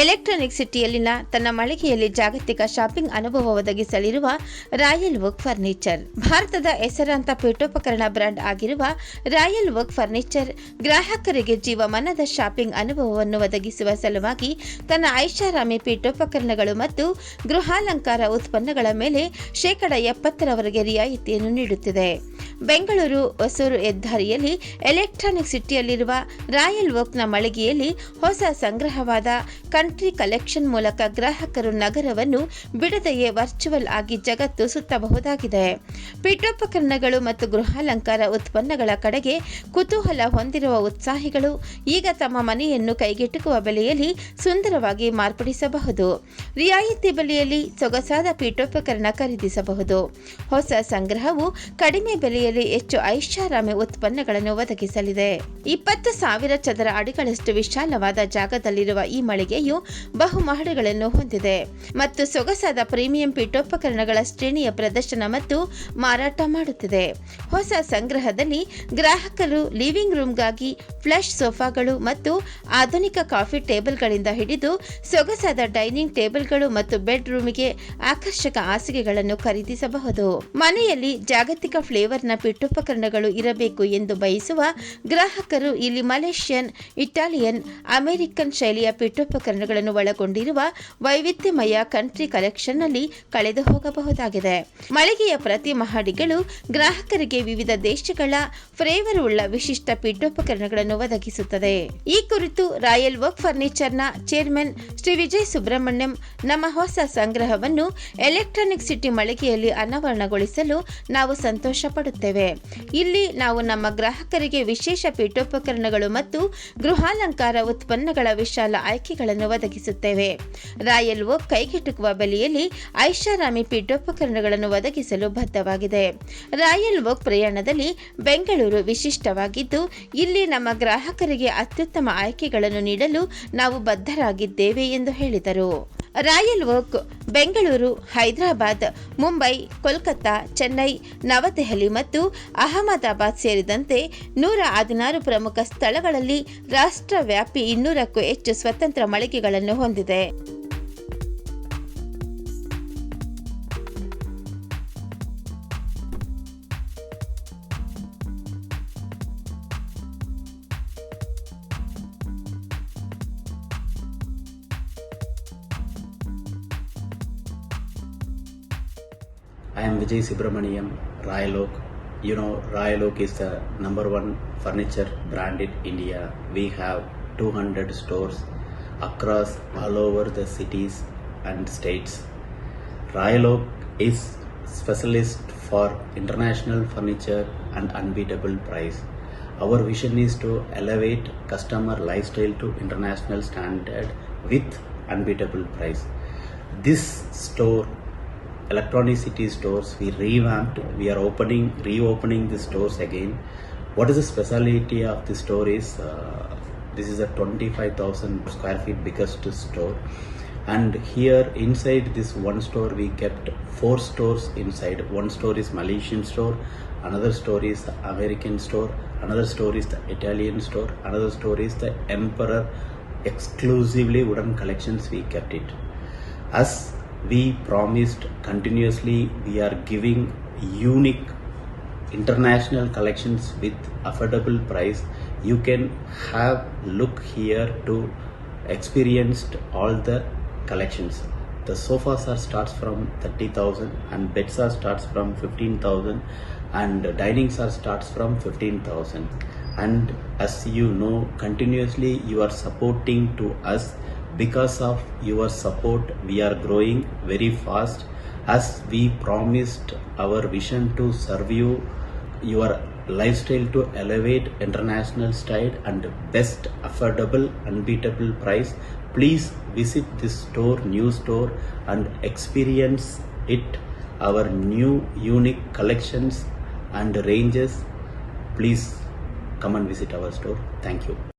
Electronic ಸಿಟಿಯಲ್ಲಿನ ತನ್ನ ಮಳಿಗೆಯಲ್ಲಿ ಜಾಗತಿಕ shopping ಅನುಭವ ಒದಗಿಸಲಿರುವ ರಾಯಲ್ ವರ್ಕ್ ಫರ್ನಿಚರ್. ಭಾರತದ ಹೆಸರಾಂತ ಪೀಠೋಪಕರಣ ಬ್ರ್ಯಾಂಡ್ ಆಗಿರುವ ರಾಯಲ್ ವರ್ಕ್ ಫರ್ನಿಚರ್ ಗ್ರಾಹಕರಿಗೆ ಜೀವಮಾನದ ಶಾಪಿಂಗ್ ಅನುಭವವನ್ನು ಒದಗಿಸುವ ಸಲುವಾಗಿ ತನ್ನ ಐಷಾರಾಮಿ ಪೀಠೋಪಕರಣಗಳು ಮತ್ತು ಗೃಹಾಲಂಕಾರ ಉತ್ಪನ್ನಗಳ ಮೇಲೆ ಶೇಕಡ ಎಪ್ಪತ್ತರವರೆಗೆ ರಿಯಾಯಿತಿಯನ್ನು ನೀಡುತ್ತಿದೆ. ಬೆಂಗಳೂರು ಹೊಸೂರು ಹೆದ್ದಾರಿಯಲ್ಲಿ ಎಲೆಕ್ಟ್ರಾನಿಕ್ ಸಿಟಿಯಲ್ಲಿರುವ ರಾಯಲ್ ವರ್ಕ್ನ ಮಳಿಗೆಯಲ್ಲಿ ಹೊಸ ಸಂಗ್ರಹವಾದ ಕಂಟ್ರಿ ಕಲೆಕ್ಷನ್ ಮೂಲಕ ಗ್ರಾಹಕರು ನಗರವನ್ನು ಬಿಡದೆಯೇ ವರ್ಚುವಲ್ ಆಗಿ ಜಗತ್ತು ಸುತ್ತಬಹುದಾಗಿದೆ. ಪೀಠೋಪಕರಣಗಳು ಮತ್ತು ಗೃಹಾಲಂಕಾರ ಉತ್ಪನ್ನಗಳ ಕಡೆಗೆ ಕುತೂಹಲ ಹೊಂದಿರುವ ಉತ್ಸಾಹಿಗಳು ಈಗ ತಮ್ಮ ಮನೆಯನ್ನು ಕೈಗೆಟುಕುವ ಬೆಲೆಯಲ್ಲಿ ಸುಂದರವಾಗಿ ಮಾರ್ಪಡಿಸಬಹುದು. ರಿಯಾಯಿತಿ ಬೆಲೆಯಲ್ಲಿ ಸೊಗಸಾದ ಪೀಠೋಪಕರಣ ಖರೀದಿಸಬಹುದು. ಹೊಸ ಸಂಗ್ರಹವು ಕಡಿಮೆ ಬೆಲೆಯಲ್ಲಿ ಹೆಚ್ಚು ಐಷಾರಾಮಿ ಉತ್ಪನ್ನಗಳನ್ನು ಒದಗಿಸಲಿದೆ. ಇಪ್ಪತ್ತು ಸಾವಿರ ಚದರ ಅಡಿಗಳಷ್ಟು ವಿಶಾಲವಾದ ಜಾಗದಲ್ಲಿರುವ ಈ ಮಳಿಗೆಯು ಬಹುಮಹಡಿಗಳನ್ನು ಹೊಂದಿದೆ ಮತ್ತು ಸೊಗಸಾದ ಪ್ರೀಮಿಯಂ ಪೀಠೋಪಕರಣಗಳ ಶ್ರೇಣಿಯ ಪ್ರದರ್ಶನ ಮತ್ತು ಮಾರಾಟ ಮಾಡುತ್ತಿದೆ. ಹೊಸ ಸಂಗ್ರಹದಲ್ಲಿ ಗ್ರಾಹಕರು ಲಿವಿಂಗ್ ರೂಮ್ಗಾಗಿ ಫ್ಲಶ್ ಸೋಫಾಗಳು ಮತ್ತು ಆಧುನಿಕ ಕಾಫಿ ಟೇಬಲ್ಗಳಿಂದ ಹಿಡಿದು ಸೊಗಸಾದ ಡೈನಿಂಗ್ ಟೇಬಲ್ಗಳು ಮತ್ತು ಬೆಡ್ ರೂಮಿಗೆ ಆಕರ್ಷಕ ಹಾಸಿಗೆಗಳನ್ನು ಖರೀದಿಸಬಹುದು. ಮನೆಯಲ್ಲಿ ಜಾಗತಿಕ ಫ್ಲೇವರ್ನ ಪೀಠೋಪಕರಣಗಳು ಇರಬೇಕು ಎಂದು ಬಯಸುವ ಗ್ರಾಹಕರು ಇಲ್ಲಿ ಮಲೇಷಿಯನ್, ಇಟಾಲಿಯನ್, ಅಮೆರಿಕನ್ ಶೈಲಿಯ ಪೀಠೋಪಕರಣಗಳನ್ನು ಒಳಗೊಂಡಿರುವ ವೈವಿಧ್ಯಮಯ ಕಂಟ್ರಿ ಕಲೆಕ್ಷನ್ನಲ್ಲಿ ಕಳೆದು ಹೋಗಬಹುದಾಗಿದೆ. ಮಳಿಗೆಯ ಪ್ರತಿ ಮಹಡಿಗಳು ಗ್ರಾಹಕರಿಗೆ ವಿವಿಧ ದೇಶಗಳ ಫ್ಲೇವರ್ ಉಳ್ಳ ವಿಶಿಷ್ಟ ಪೀಠೋಪಕರಣಗಳನ್ನು ಒದಗಿಸುತ್ತದೆ. ಈ ಕುರಿತು ರಾಯಲ್ ವರ್ಕ್ ಫರ್ನಿಚರ್ನ ಚೇರ್ಮನ್ ಶ್ರೀ ವಿಜಯ್ ಸುಬ್ರಹ್ಮಣ್ಯಂ ನಮ್ಮ ಹೊಸ ಸಂಗ್ರಹವನ್ನು ಎಲೆಕ್ಟ್ರಾನಿಕ್ ಸಿಟಿ ಮಳಿಗೆಯಲ್ಲಿ ಅನಾವರಣಗೊಳಿಸಲು ನಾವು ಸಂತೋಷ ಇಲ್ಲಿ ನಾವು ನಮ್ಮ ಗ್ರಾಹಕರಿಗೆ ವಿಶೇಷ ಪೀಠೋಪಕರಣಗಳು ಮತ್ತು ಗೃಹಾಲಂಕಾರ ಉತ್ಪನ್ನಗಳ ವಿಶಾಲ ಆಯ್ಕೆಗಳನ್ನು ಒದಗಿಸುತ್ತೇವೆ. ರಾಯಲ್ ಓಕ್ ಕೈಗೆಟುಕುವ ಬೆಲೆಯಲ್ಲಿ ಐಷಾರಾಮಿ ಪೀಠೋಪಕರಣಗಳನ್ನು ಒದಗಿಸಲು ಬದ್ಧವಾಗಿದೆ. ರಾಯಲ್ ಓಕ್ ಪ್ರಯಾಣದಲ್ಲಿ ಬೆಂಗಳೂರು ವಿಶಿಷ್ಟವಾಗಿದ್ದು, ಇಲ್ಲಿ ನಮ್ಮ ಗ್ರಾಹಕರಿಗೆ ಅತ್ಯುತ್ತಮ ಆಯ್ಕೆಗಳನ್ನು ನೀಡಲು ನಾವು ಬದ್ಧರಾಗಿದ್ದೇವೆ ಎಂದು ಹೇಳಿದರು. ರಾಯಲ್ ವರ್ಕ್ ಬೆಂಗಳೂರು, ಹೈದರಾಬಾದ್, ಮುಂಬೈ, ಕೋಲ್ಕತ್ತಾ, ಚೆನ್ನೈ, ನವದೆಹಲಿ ಮತ್ತು ಅಹಮದಾಬಾದ್ ಸೇರಿದಂತೆ ನೂರ ಹದಿನಾರು ಪ್ರಮುಖ ಸ್ಥಳಗಳಲ್ಲಿ ರಾಷ್ಟ್ರವ್ಯಾಪಿ ಇನ್ನೂರಕ್ಕೂ ಹೆಚ್ಚು ಸ್ವತಂತ್ರ ಮಳಿಗೆಗಳನ್ನು ಹೊಂದಿದೆ. I am Vijay Subramaniam, Royal Oak. You know, Royal Oak is the number one furniture brand in India. We have 200 stores across all over the cities and states. Royal Oak is specialist for international furniture and unbeatable price. Our vision is to elevate customer lifestyle to international standard with unbeatable price. This store electronic city stores we revamped we are opening reopening the stores again. What is the speciality of the store is uh, this is a 25000 square feet biggest store. And here inside this one store we kept four stores inside. One store is malaysian store another store is the american store another store is the italian store another store is the emperor. Exclusively wooden collections we kept it. As we promised continuously we are giving unique international collections with affordable price. You can have look here to experienced all the collections. The sofas are starts from 30000 and beds are starts from 15000 and dinings are starts from 15000 and as you know continuously you are supporting to us because of your support we are growing very fast. As we promised our vision to serve you your lifestyle to elevate international style and best affordable unbeatable price please visit this store new store and experience it. Our new unique collections and ranges please come and visit our store. Thank you